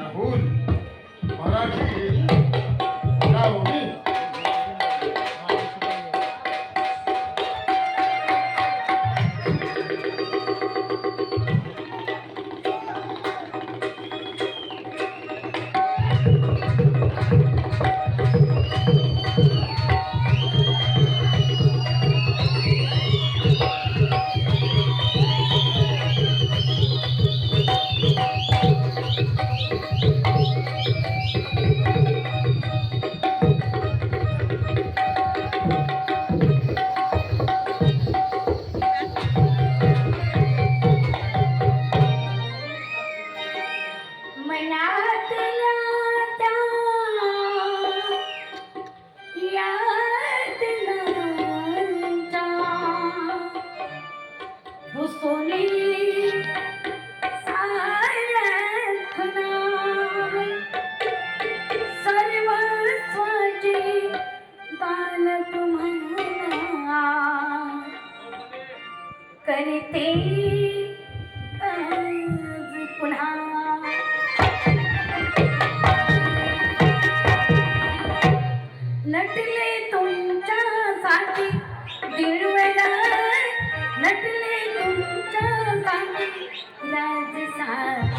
Jawohl. नटले तुमच्यासाठी. दिलवेला नटले तुमच्यासाठी. लाज सा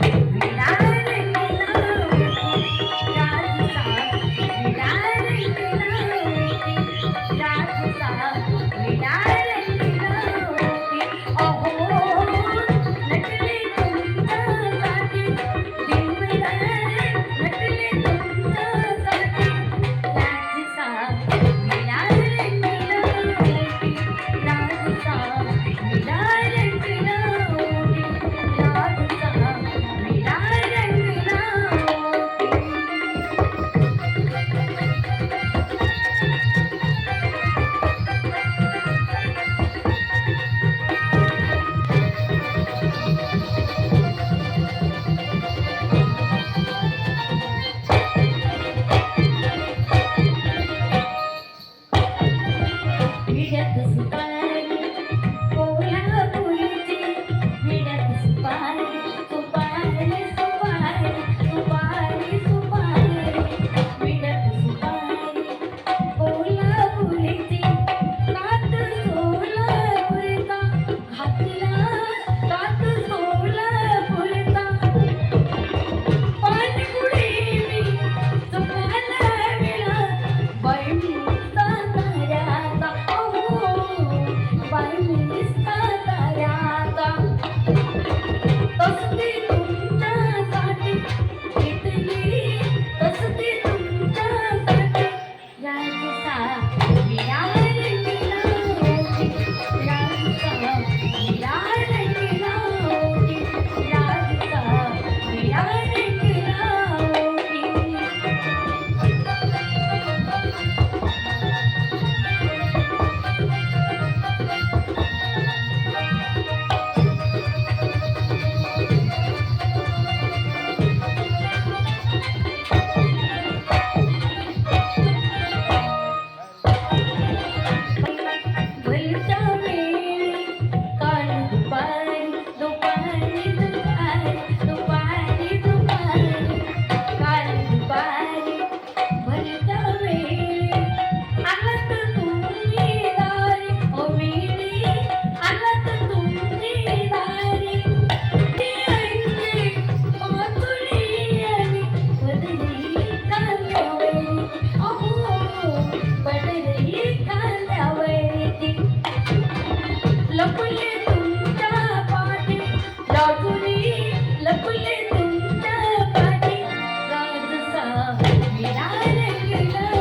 Yeah.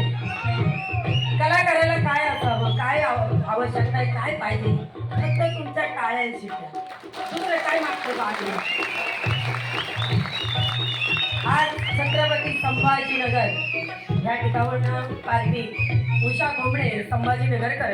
आवश्यकता आहे काय पाहिजे? फक्त तुमच्या काळ्या शिक्या दुसरं काय मागतं बाजूला आज छत्रपती संभाजीनगर या ठिकाणावरनं पार्टी उषा घोबडे संभाजी नगरकर